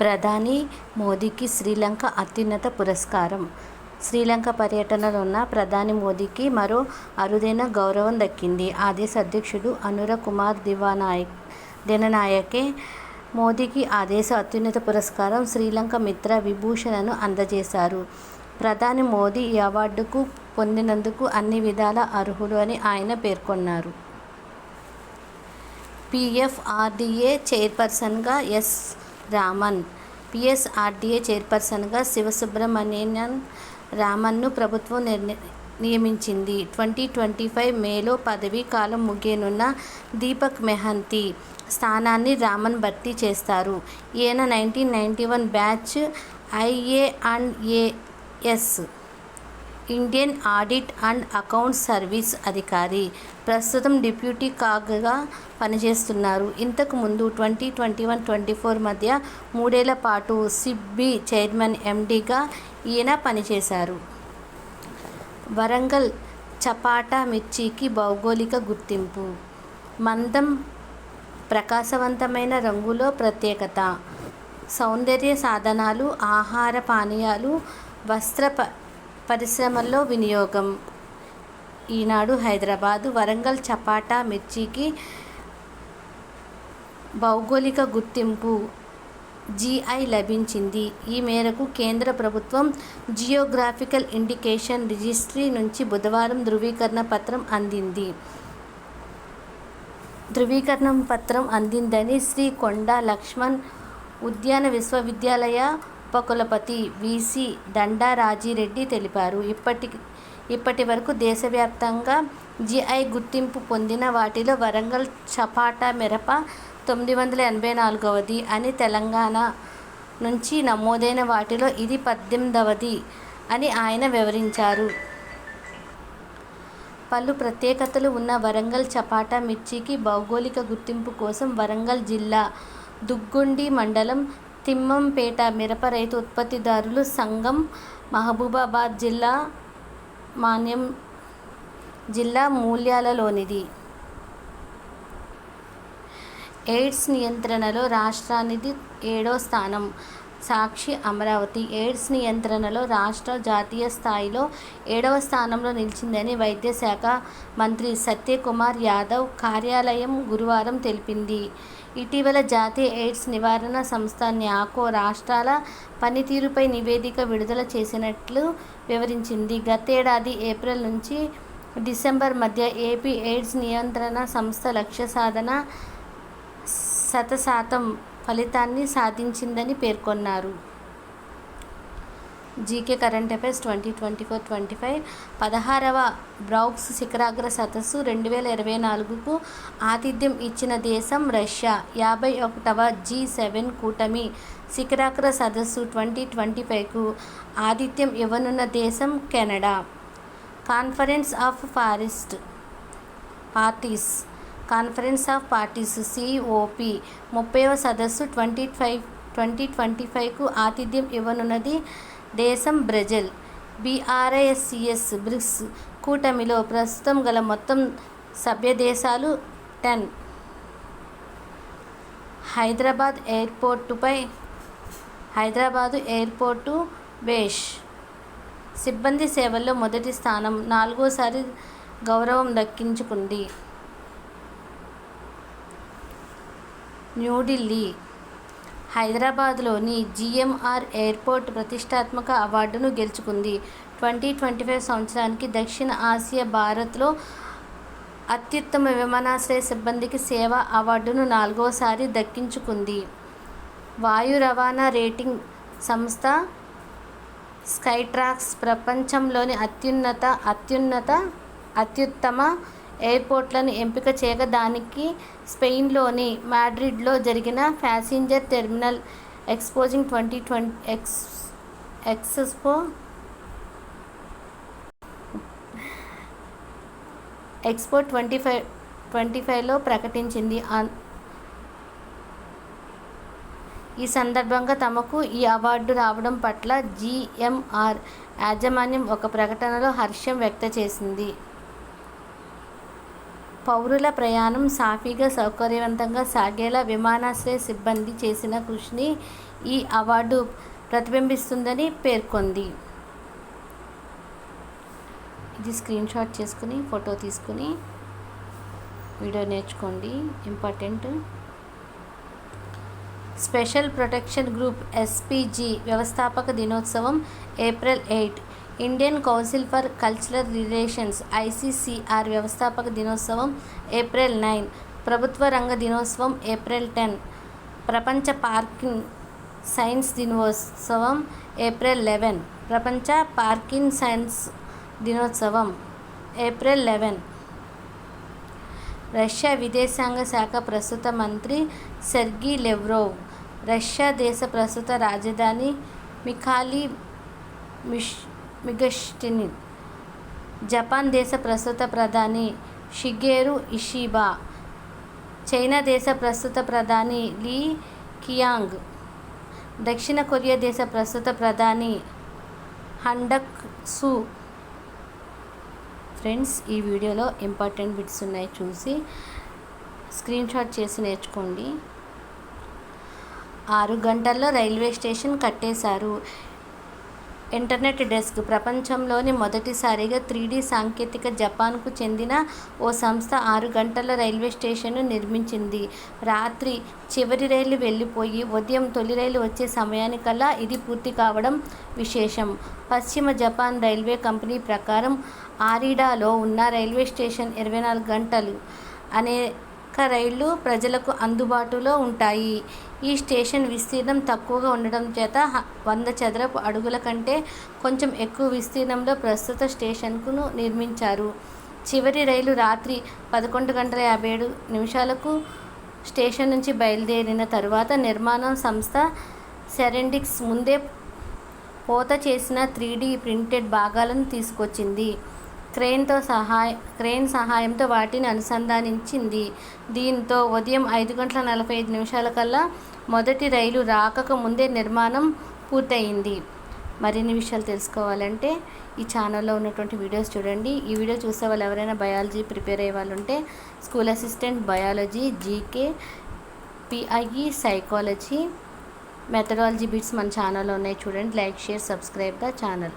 ప్రధాని మోదీకి శ్రీలంక అత్యున్నత పురస్కారం శ్రీలంక పర్యటనలో ఉన్న ప్రధాని మోదీకి మరో అరుదైన గౌరవం దక్కింది. ఆ దేశ అధ్యక్షుడు అనుర కుమార్ దివానాయక్ దిననాయకే మోదీకి ఆ దేశ అత్యున్నత పురస్కారం శ్రీలంక మిత్ర విభూషణను అందజేశారు. ప్రధాని మోదీ ఈ అవార్డుకు పొందినందుకు అన్ని విధాల అర్హులు అని ఆయన పేర్కొన్నారు. పీఎఫ్ఆర్డీఏ చైర్పర్సన్గా ఎస్. రామన్, పీఎస్ఆర్డీఏ చైర్పర్సన్గా శివసుబ్రహ్మణ్యన్ రామన్ను ప్రభుత్వం నియమించింది. ట్వంటీ ట్వంటీ ఫైవ్ మేలో పదవీ కాలం ముగియనున్న దీపక్ మెహంతి స్థానాన్ని రామన్ భర్తీ చేస్తారు. ఈయన nineteen ninety one batch IA and AS Indian audit and accounts service అధికారి. ప్రస్తుతం డిప్యూటీ కాగ్గా పనిచేస్తున్నారు. ఇంతకు ముందు twenty twenty one twenty four మధ్య మూడేళ్ళ పాటు సిబ్బి చైర్మన్ ఎండీగా ఈయన పనిచేశారు. వరంగల్ చపాటా మిర్చికి భౌగోళిక గుర్తింపు మందం, ప్రకాశవంతమైన రంగులో ప్రత్యేకత సౌందర్య సాధనాలు, ఆహార పానీయాలు, వస్త్ర పరిశ్రమల్లో వినియోగం ఈనాడు హైదరాబాద్ వరంగల్ చపాటా మిర్చికి భౌగోళిక గుర్తింపు జీఐ లభించింది. ఈ మేరకు కేంద్ర ప్రభుత్వం జియోగ్రాఫికల్ ఇండికేషన్ రిజిస్ట్రీ నుంచి బుధవారం ధృవీకరణ పత్రం అందింది. ధృవీకరణ పత్రం అందిందని శ్రీ కొండ లక్ష్మణ్ ఉద్యాన విశ్వవిద్యాలయ ఉపకులపతి వీసీ దండారాజిరెడ్డి తెలిపారు. ఇప్పటి వరకు దేశవ్యాప్తంగా జిఐ గుర్తింపు పొందిన వాటిలో వరంగల్ చపాటా మిరప తొమ్మిది వందల ఎనభై నాలుగవది అని, తెలంగాణ నుంచి నమోదైన వాటిలో ఇది పద్దెనిమిదవది అని ఆయన వివరించారు. పలు ప్రత్యేకతలు ఉన్న వరంగల్ చపాటా మిర్చికి భౌగోళిక గుర్తింపు కోసం వరంగల్ జిల్లా దుగ్గుండి మండలం తిమ్మంపేట మిరప రైతు ఉత్పత్తిదారులు సంఘం, మహబూబాబాద్ జిల్లా మాన్యం జిల్లా మూల్యాలలోనిది. ఎయిడ్స్ నియంత్రణలో రాష్ట్రానిది ఏడో స్థానం. సాక్షి అమరావతి. ఎయిడ్స్ నియంత్రణలో రాష్ట్ర జాతీయ స్థాయిలో ఏడవ స్థానంలో నిలిచిందని వైద్య శాఖ మంత్రి సత్యకుమార్ యాదవ్ కార్యాలయం గురువారం తెలిపింది. ఇటీవల జాతీయ ఎయిడ్స్ నివారణ సంస్థ న్యాకో రాష్ట్రాల పనితీరుపై నివేదిక విడుదల చేసినట్లు వివరించింది. గతేడాది ఏప్రిల్ నుంచి డిసెంబర్ మధ్య ఏపీ ఎయిడ్స్ నియంత్రణ సంస్థ లక్ష్య సాధన శతశాతం ఫలితాన్ని సాధించిందని పేర్కొన్నారు. GK current affairs twenty twenty four twenty five పదహారవ బ్రౌక్స్ శిఖరాగ్ర సదస్సు రెండు వేల ఇరవై నాలుగుకు ఆతిథ్యం ఇచ్చిన దేశం రష్యా. యాభై ఒకటవ జీ సెవెన్ కూటమి శిఖరాగ్ర సదస్సు ట్వంటీ ట్వంటీ ఫైవ్కు ఆతిథ్యం ఇవ్వనున్న దేశం Canada. Conference of forest parties conference of parties COP ముప్పైవ సదస్సు ట్వంటీ ఫైవ్ ట్వంటీ ట్వంటీ ఫైవ్కు ఆతిథ్యం ఇవ్వనున్నది దేశం బ్రెజిల్. బీఆర్ఐఎస్సిఎస్ బ్రిక్స్ కూటమిలో ప్రస్తుతం గల మొత్తం సభ్యదేశాలు టెన్. హైదరాబాద్ ఎయిర్పోర్టుపై హైదరాబాదు ఎయిర్పోర్టు బేష్ సిబ్బంది సేవల్లో మొదటి స్థానం నాలుగోసారి గౌరవం దక్కించుకుంది. న్యూఢిల్లీ హైదరాబాద్లోని జీఎంఆర్ ఎయిర్పోర్ట్ ప్రతిష్టాత్మక అవార్డును గెలుచుకుంది. ట్వంటీ ట్వంటీ ఫైవ్ సంవత్సరానికి దక్షిణ ఆసియా, భారత్లో అత్యుత్తమ విమానాశ్రయ సిబ్బందికి సేవా అవార్డును నాలుగోసారి దక్కించుకుంది. వాయు రవాణా రేటింగ్ సంస్థ స్కైట్రాక్స్ ప్రపంచంలోని అత్యున్నత అత్యున్నత అత్యుత్తమ ఎయిర్పోర్ట్లను ఎంపిక చేయగా దానికి స్పెయిన్లోని మాడ్రిడ్లో జరిగిన passenger terminal exposing twenty twenty ex expo twenty five twenty ఫైవ్లో ప్రకటించింది. ఈ సందర్భంగా తమకు ఈ అవార్డు రావడం పట్ల జీఎంఆర్ యాజమాన్యం ఒక ప్రకటనలో హర్షం వ్యక్తచేసింది. పౌరుల ప్రయాణం సాఫీగా సౌకర్యవంతంగా సాగేలా విమానాశ్రయ సిబ్బంది చేసిన కృషిని ఈ అవార్డు ప్రతిబింబిస్తుందని పేర్కొంది. ఇది స్క్రీన్ షాట్ చేసుకుని ఫోటో తీసుకుని వీడియో నేర్చుకోండి. Important. Special protection group SPG వ్యవస్థాపక దినోత్సవం April eight. Indian council for cultural relations ICCR వ్యవస్థాపక దినోత్సవం ఏప్రిల్ నైన్. ప్రభుత్వ రంగ దినోత్సవం ఏప్రిల్ టెన్. ప్రపంచ పార్కిన్ సైన్స్ దినోత్సవం ఏప్రిల్ లెవెన్. ప్రపంచ పార్కిన్ సైన్స్ దినోత్సవం ఏప్రిల్ లెవెన్. రష్యా విదేశాంగ శాఖ ప్రస్తుత మంత్రి సెర్గీ లెవ్రోవ్. రష్యా దేశ ప్రస్తుత రాజధాని మిఖాలి మిష్ మిగస్టిని జపాన్ దేశ ప్రస్తుత ప్రధాని షిగేరు ఇషిబా. చైనా దేశ ప్రస్తుత ప్రధాని లీ కియాంగ్. దక్షిణ కొరియా దేశ ప్రస్తుత ప్రధాని హండక్ సు ఫ్రెండ్స్ ఈ వీడియోలో ఇంపార్టెంట్ బిట్స్ ఉన్నాయి చూసి స్క్రీన్ షాట్ చేసి నేర్చుకోండి. ఆరు గంటల్లో రైల్వే స్టేషన్ కట్టేశారు. ఇంటర్నెట్ డెస్క్ ప్రపంచంలోని మొదటిసారిగా త్రీ డి సాంకేతిక జపాన్కు చెందిన ఓ సంస్థ ఆరు గంటల రైల్వే స్టేషన్ను నిర్మించింది. రాత్రి చివరి రైలు వెళ్ళిపోయి ఉదయం తొలి రైలు వచ్చే సమయానికల్లా ఇది పూర్తి కావడం విశేషం. పశ్చిమ జపాన్ రైల్వే కంపెనీ ప్రకారం ఆరిడాలో ఉన్న రైల్వే స్టేషన్ ఇరవై నాలుగు గంటలు అనే అనేక రైళ్ళు ప్రజలకు అందుబాటులో ఉంటాయి. ఈ స్టేషన్ విస్తీర్ణం తక్కువగా ఉండడం చేత వంద చదరపు అడుగుల కంటే కొంచెం ఎక్కువ విస్తీర్ణంలో ప్రస్తుత స్టేషన్కును నిర్మించారు. చివరి రైలు రాత్రి పదకొండు గంటల యాభై ఏడు నిమిషాలకు స్టేషన్ నుంచి బయలుదేరిన తరువాత నిర్మాణం సంస్థ సెరెండిక్స్ ముందే పోత చేసిన త్రీ ప్రింటెడ్ భాగాలను తీసుకొచ్చింది. క్రెయిన్తో సహాయ క్రెయిన్ సహాయంతో వాటిని అనుసంధానించింది. దీంతో ఉదయం ఐదు గంటల నలభై ఐదు నిమిషాల కల్లా మొదటి రైలు రాకక ముందే నిర్మాణం పూర్తయింది. మరిన్ని విషయాలు తెలుసుకోవాలంటే ఈ ఛానల్లో ఉన్నటువంటి వీడియోస్ చూడండి. ఈ వీడియో చూసే వాళ్ళు ఎవరైనా బయాలజీ ప్రిపేర్ అయ్యే వాళ్ళు ఉంటే school assistant biology GK PIE psychology methodology bits మన ఛానల్లో ఉన్నాయి. చూడండి like share subscribe the channel.